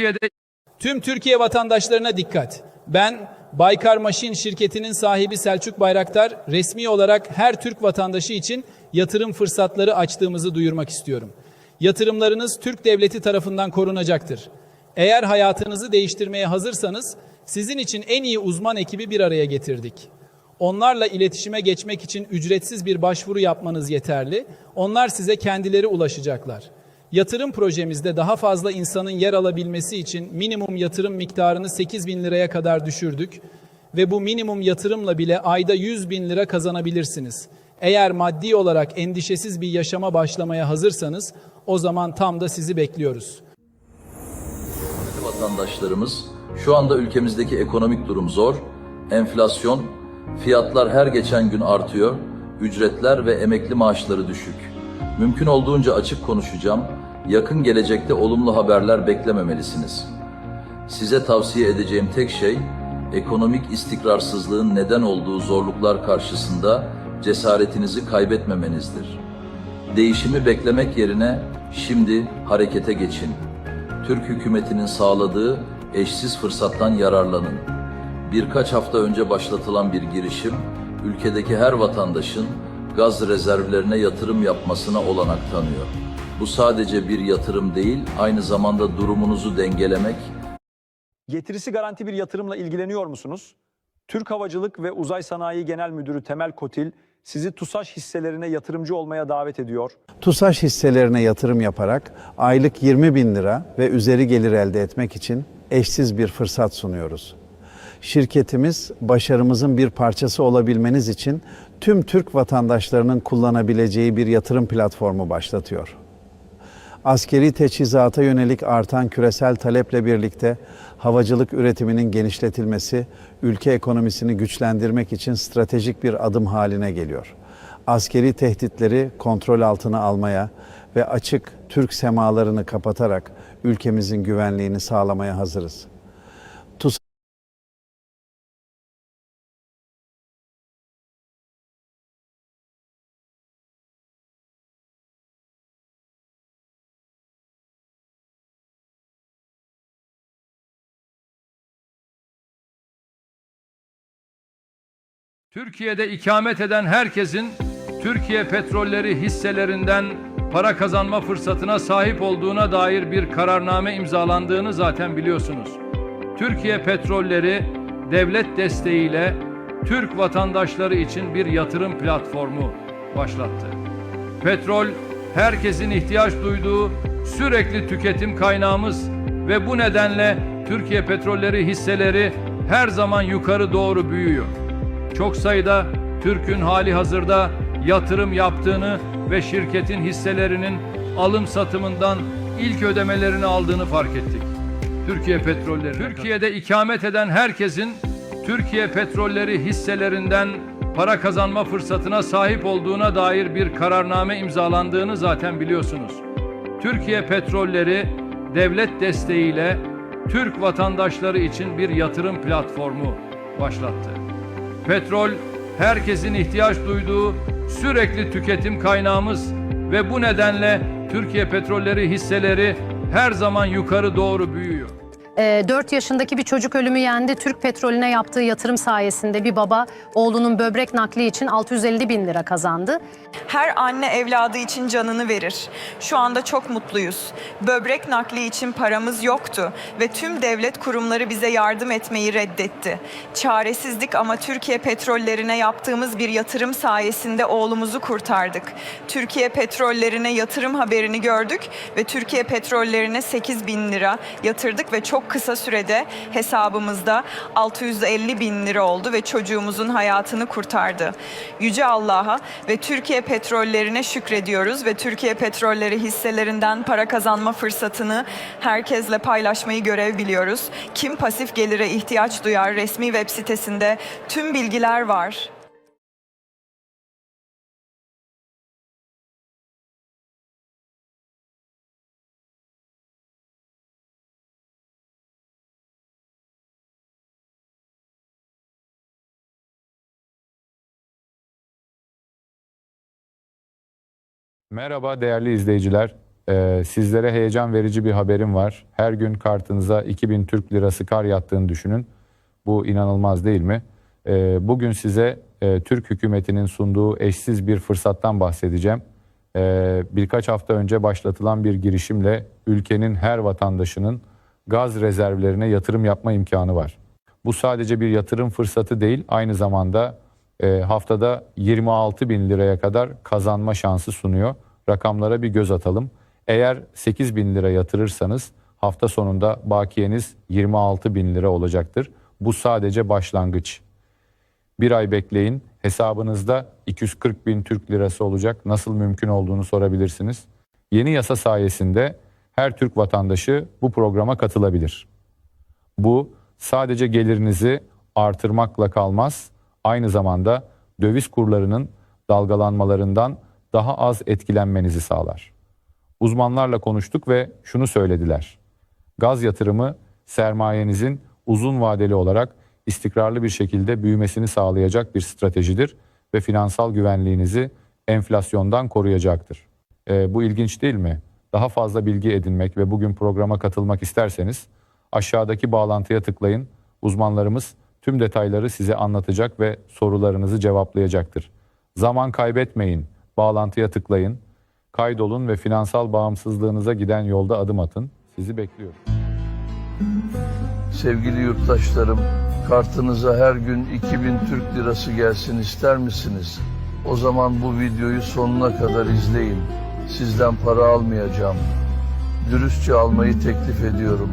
Türkiye'de Tüm Türkiye vatandaşlarına dikkat. Ben Baykar Maşin şirketinin sahibi Selçuk Bayraktar resmi olarak her Türk vatandaşı için yatırım fırsatları açtığımızı duyurmak istiyorum. Yatırımlarınız Türk devleti tarafından korunacaktır. Eğer hayatınızı değiştirmeye hazırsanız sizin için en iyi uzman ekibi bir araya getirdik. Onlarla iletişime geçmek için ücretsiz bir başvuru yapmanız yeterli. Onlar size kendileri ulaşacaklar. Yatırım projemizde daha fazla insanın yer alabilmesi için minimum yatırım miktarını 8 bin liraya kadar düşürdük ve bu minimum yatırımla bile ayda 100 bin lira kazanabilirsiniz. Eğer maddi olarak endişesiz bir yaşama başlamaya hazırsanız o zaman tam da sizi bekliyoruz. vatandaşlarımız şu anda ülkemizdeki ekonomik durum zor, enflasyon, fiyatlar her geçen gün artıyor, ücretler ve emekli maaşları düşük. Mümkün olduğunca açık konuşacağım, yakın gelecekte olumlu haberler beklememelisiniz. Size tavsiye edeceğim tek şey, ekonomik istikrarsızlığın neden olduğu zorluklar karşısında cesaretinizi kaybetmemenizdir. Değişimi beklemek yerine şimdi harekete geçin. Türk hükümetinin sağladığı eşsiz fırsattan yararlanın. Birkaç hafta önce başlatılan bir girişim, ülkedeki her vatandaşın gaz rezervlerine yatırım yapmasına olanak tanıyor. Bu sadece bir yatırım değil, aynı zamanda durumunuzu dengelemek, Getirisi garanti bir yatırımla ilgileniyor musunuz? Türk Havacılık ve Uzay Sanayi Genel Müdürü Temel Kotil sizi TUSAŞ hisselerine yatırımcı olmaya davet ediyor. TUSAŞ hisselerine yatırım yaparak aylık 20 bin lira ve üzeri gelir elde etmek için eşsiz bir fırsat sunuyoruz. Şirketimiz başarımızın bir parçası olabilmeniz için tüm Türk vatandaşlarının kullanabileceği bir yatırım platformu başlatıyor. Askeri teçhizata yönelik artan küresel taleple birlikte havacılık üretiminin genişletilmesi ülke ekonomisini güçlendirmek için stratejik bir adım haline geliyor. Askeri tehditleri kontrol altına almaya ve açık Türk semalarını kapatarak ülkemizin güvenliğini sağlamaya hazırız. Türkiye'de ikamet eden herkesin Türkiye petrolleri hisselerinden para kazanma fırsatına sahip olduğuna dair bir kararname imzalandığını zaten biliyorsunuz. Türkiye petrolleri devlet desteğiyle Türk vatandaşları için bir yatırım platformu başlattı. Petrol herkesin ihtiyaç duyduğu sürekli tüketim kaynağımız ve bu nedenle Türkiye petrolleri hisseleri her zaman yukarı doğru büyüyor. Çok sayıda Türk'ün hali hazırda yatırım yaptığını ve şirketin hisselerinin alım satımından ilk ödemelerini aldığını fark ettik. Türkiye Petrolleri Türkiye'de ikamet eden herkesin Türkiye Petrolleri hisselerinden para kazanma fırsatına sahip olduğuna dair bir kararname imzalandığını zaten biliyorsunuz. Türkiye Petrolleri devlet desteğiyle Türk vatandaşları için bir yatırım platformu başlattı. Petrol herkesin ihtiyaç duyduğu sürekli tüketim kaynağımız ve bu nedenle Türkiye petrolleri hisseleri her zaman yukarı doğru büyüyor. 4 yaşındaki bir çocuk ölümü yendi. Türk petrolüne yaptığı yatırım sayesinde bir baba oğlunun böbrek nakli için 650 bin lira kazandı. Her anne evladı için canını verir. Şu anda çok mutluyuz. Böbrek nakli için paramız yoktu ve tüm devlet kurumları bize yardım etmeyi reddetti. Çaresizlik ama Türkiye petrollerine yaptığımız bir yatırım sayesinde oğlumuzu kurtardık. Türkiye petrollerine yatırım haberini gördük ve Türkiye petrollerine 8 bin lira yatırdık ve çok kısa sürede hesabımızda 650 bin lira oldu ve çocuğumuzun hayatını kurtardı. Yüce Allah'a ve Türkiye petrollerine şükrediyoruz ve Türkiye petrolleri hisselerinden para kazanma fırsatını herkesle paylaşmayı görev biliyoruz. Kim pasif gelire ihtiyaç duyar resmi web sitesinde tüm bilgiler var. Merhaba değerli izleyiciler. Ee, sizlere heyecan verici bir haberim var. Her gün kartınıza 2000 Türk Lirası kar yattığını düşünün. Bu inanılmaz değil mi? Ee, bugün size e, Türk hükümetinin sunduğu eşsiz bir fırsattan bahsedeceğim. Ee, birkaç hafta önce başlatılan bir girişimle ülkenin her vatandaşının gaz rezervlerine yatırım yapma imkanı var. Bu sadece bir yatırım fırsatı değil, aynı zamanda e, haftada 26 bin liraya kadar kazanma şansı sunuyor. Rakamlara bir göz atalım. Eğer 8 bin lira yatırırsanız hafta sonunda bakiyeniz 26 bin lira olacaktır. Bu sadece başlangıç. Bir ay bekleyin hesabınızda 240 bin Türk lirası olacak. Nasıl mümkün olduğunu sorabilirsiniz. Yeni yasa sayesinde her Türk vatandaşı bu programa katılabilir. Bu sadece gelirinizi artırmakla kalmaz, aynı zamanda döviz kurlarının dalgalanmalarından daha az etkilenmenizi sağlar. Uzmanlarla konuştuk ve şunu söylediler. Gaz yatırımı sermayenizin uzun vadeli olarak istikrarlı bir şekilde büyümesini sağlayacak bir stratejidir ve finansal güvenliğinizi enflasyondan koruyacaktır. Ee, bu ilginç değil mi? Daha fazla bilgi edinmek ve bugün programa katılmak isterseniz aşağıdaki bağlantıya tıklayın. Uzmanlarımız tüm detayları size anlatacak ve sorularınızı cevaplayacaktır. Zaman kaybetmeyin. Bağlantıya tıklayın. Kaydolun ve finansal bağımsızlığınıza giden yolda adım atın. Sizi bekliyorum. Sevgili yurttaşlarım, kartınıza her gün 2000 Türk lirası gelsin ister misiniz? O zaman bu videoyu sonuna kadar izleyin. Sizden para almayacağım. Dürüstçe almayı teklif ediyorum.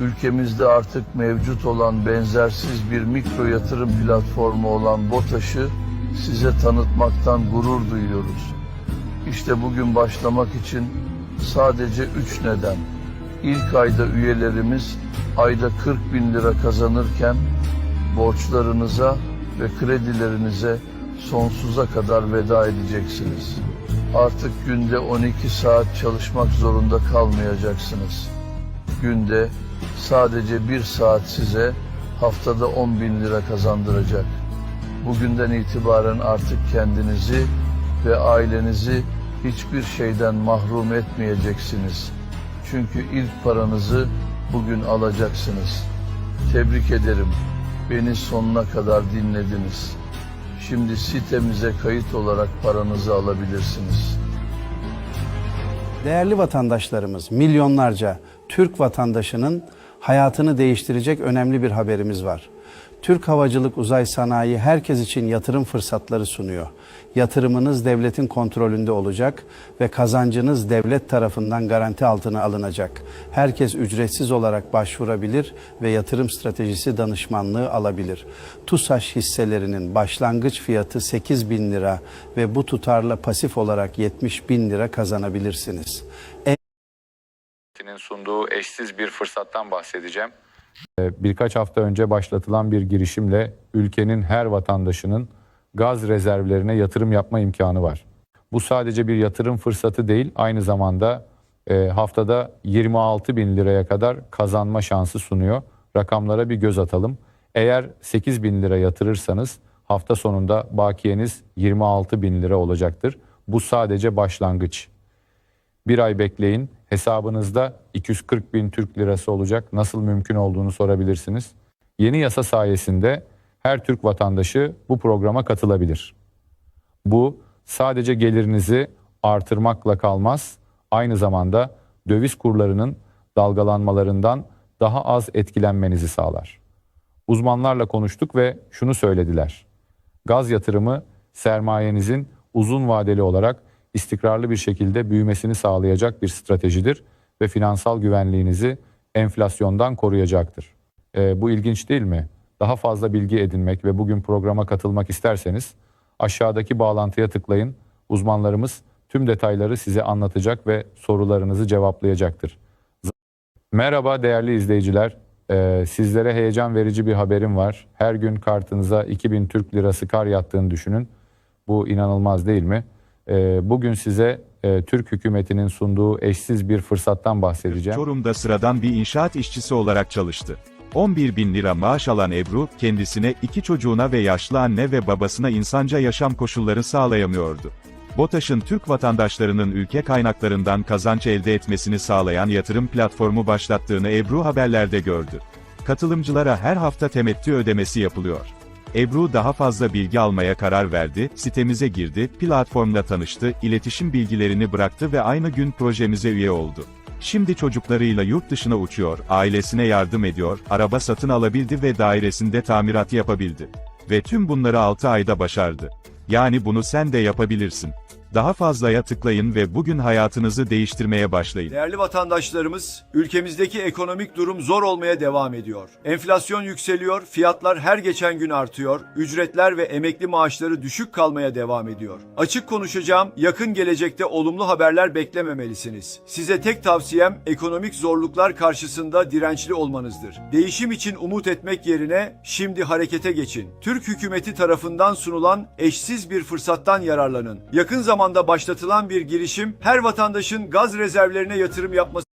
Ülkemizde artık mevcut olan benzersiz bir mikro yatırım platformu olan BOTAŞ'ı size tanıtmaktan gurur duyuyoruz. İşte bugün başlamak için sadece üç neden. İlk ayda üyelerimiz ayda 40 bin lira kazanırken borçlarınıza ve kredilerinize sonsuza kadar veda edeceksiniz. Artık günde 12 saat çalışmak zorunda kalmayacaksınız. Günde sadece bir saat size haftada 10 bin lira kazandıracak. Bugünden itibaren artık kendinizi ve ailenizi hiçbir şeyden mahrum etmeyeceksiniz. Çünkü ilk paranızı bugün alacaksınız. Tebrik ederim. Beni sonuna kadar dinlediniz. Şimdi sitemize kayıt olarak paranızı alabilirsiniz. Değerli vatandaşlarımız, milyonlarca Türk vatandaşının hayatını değiştirecek önemli bir haberimiz var. Türk Havacılık Uzay Sanayi herkes için yatırım fırsatları sunuyor. Yatırımınız devletin kontrolünde olacak ve kazancınız devlet tarafından garanti altına alınacak. Herkes ücretsiz olarak başvurabilir ve yatırım stratejisi danışmanlığı alabilir. TUSAŞ hisselerinin başlangıç fiyatı 8 bin lira ve bu tutarla pasif olarak 70 bin lira kazanabilirsiniz. Hükümetinin sunduğu eşsiz bir fırsattan bahsedeceğim. Ee, Birkaç hafta önce başlatılan bir girişimle ülkenin her vatandaşının gaz rezervlerine yatırım yapma imkanı var. Bu sadece bir yatırım fırsatı değil, aynı zamanda e, haftada 26 bin liraya kadar kazanma şansı sunuyor. Rakamlara bir göz atalım. Eğer 8 bin lira yatırırsanız hafta sonunda bakiyeniz 26 bin lira olacaktır. Bu sadece başlangıç. Bir ay bekleyin. Hesabınızda 240 bin Türk lirası olacak. Nasıl mümkün olduğunu sorabilirsiniz. Yeni yasa sayesinde her Türk vatandaşı bu programa katılabilir. Bu sadece gelirinizi artırmakla kalmaz, aynı zamanda döviz kurlarının dalgalanmalarından daha az etkilenmenizi sağlar. Uzmanlarla konuştuk ve şunu söylediler. Gaz yatırımı sermayenizin uzun vadeli olarak istikrarlı bir şekilde büyümesini sağlayacak bir stratejidir ve finansal güvenliğinizi enflasyondan koruyacaktır. Ee, bu ilginç değil mi? Daha fazla bilgi edinmek ve bugün programa katılmak isterseniz aşağıdaki bağlantıya tıklayın. Uzmanlarımız tüm detayları size anlatacak ve sorularınızı cevaplayacaktır. Merhaba değerli izleyiciler. Ee, sizlere heyecan verici bir haberim var. Her gün kartınıza 2000 Türk Lirası kar yattığını düşünün. Bu inanılmaz değil mi? Ee, bugün size e, Türk hükümetinin sunduğu eşsiz bir fırsattan bahsedeceğim. Çorum'da sıradan bir inşaat işçisi olarak çalıştı. 11 bin lira maaş alan Ebru, kendisine iki çocuğuna ve yaşlı anne ve babasına insanca yaşam koşulları sağlayamıyordu. BOTAŞ'ın Türk vatandaşlarının ülke kaynaklarından kazanç elde etmesini sağlayan yatırım platformu başlattığını Ebru haberlerde gördü. Katılımcılara her hafta temettü ödemesi yapılıyor. Ebru daha fazla bilgi almaya karar verdi, sitemize girdi, platformla tanıştı, iletişim bilgilerini bıraktı ve aynı gün projemize üye oldu. Şimdi çocuklarıyla yurt dışına uçuyor, ailesine yardım ediyor, araba satın alabildi ve dairesinde tamirat yapabildi. Ve tüm bunları 6 ayda başardı. Yani bunu sen de yapabilirsin. Daha fazlaya tıklayın ve bugün hayatınızı değiştirmeye başlayın. Değerli vatandaşlarımız, ülkemizdeki ekonomik durum zor olmaya devam ediyor. Enflasyon yükseliyor, fiyatlar her geçen gün artıyor, ücretler ve emekli maaşları düşük kalmaya devam ediyor. Açık konuşacağım, yakın gelecekte olumlu haberler beklememelisiniz. Size tek tavsiyem ekonomik zorluklar karşısında dirençli olmanızdır. Değişim için umut etmek yerine şimdi harekete geçin. Türk hükümeti tarafından sunulan eşsiz bir fırsattan yararlanın. Yakın zamanda başlatılan bir girişim her vatandaşın gaz rezervlerine yatırım yapması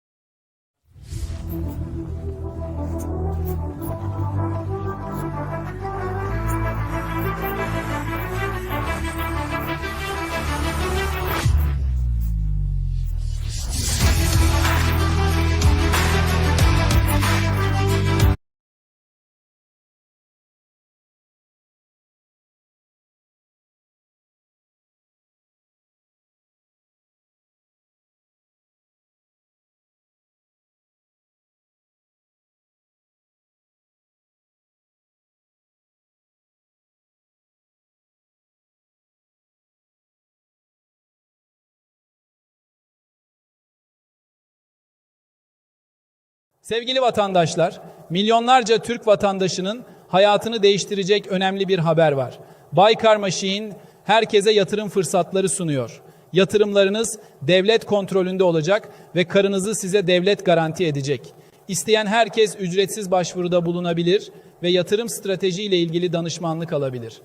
Sevgili vatandaşlar, milyonlarca Türk vatandaşının hayatını değiştirecek önemli bir haber var. Baykar Machine herkese yatırım fırsatları sunuyor. Yatırımlarınız devlet kontrolünde olacak ve karınızı size devlet garanti edecek. İsteyen herkes ücretsiz başvuruda bulunabilir ve yatırım strateji ile ilgili danışmanlık alabilir.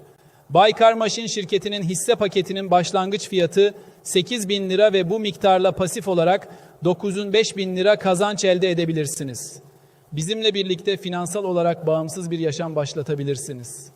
Baykar Machine şirketinin hisse paketinin başlangıç fiyatı 8 bin lira ve bu miktarla pasif olarak 905 bin lira kazanç elde edebilirsiniz. Bizimle birlikte finansal olarak bağımsız bir yaşam başlatabilirsiniz.